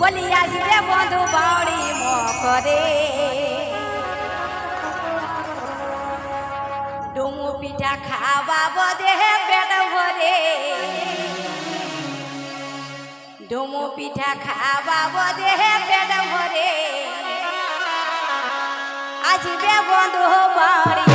বলি আসবে বন্ধু বাউরি মকরে। ডুমু পিঠা খাওয়া দেহে পেট ভরে। ডুমু পিঠা খাওয়া দেহে পেট ভরে। আসবে বন্ধু বাউরি